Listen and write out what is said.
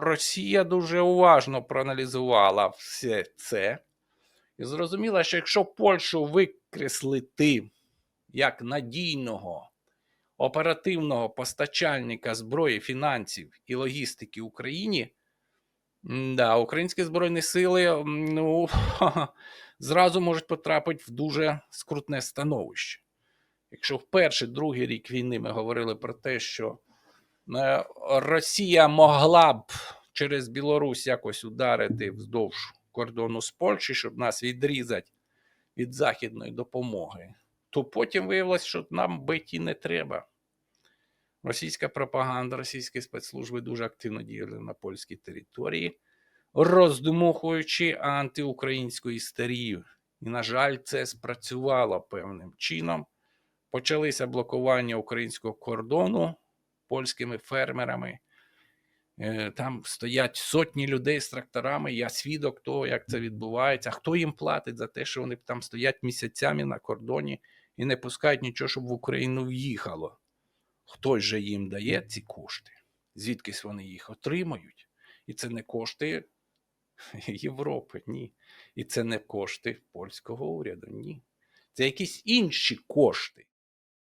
Росія дуже уважно проаналізувала все це і зрозуміла, що якщо Польщу викреслити як надійного оперативного постачальника зброї, фінансів і логістики Україні, да, українські збройні сили ну, зразу можуть потрапити в дуже скрутне становище. Якщо в перший другий рік війни ми говорили про те, що е, Росія могла б через Білорусь якось ударити вздовж кордону з Польщі, щоб нас відрізати від західної допомоги, то потім виявилось, що нам биті не треба. Російська пропаганда, російські спецслужби дуже активно діяли на польській території, роздмухуючи антиукраїнську істерію. І, на жаль, це спрацювало певним чином. Почалися блокування українського кордону польськими фермерами. Е, Там стоять сотні людей з тракторами. Я свідок того, як це відбувається. Хто їм платить за те, що вони там стоять місяцями на кордоні і не пускають нічого, щоб в Україну в'їхало? Хтось же їм дає ці кошти, звідкись вони їх отримають. І це не кошти Європи, ні. І це не кошти польського уряду, ні. Це якісь інші кошти.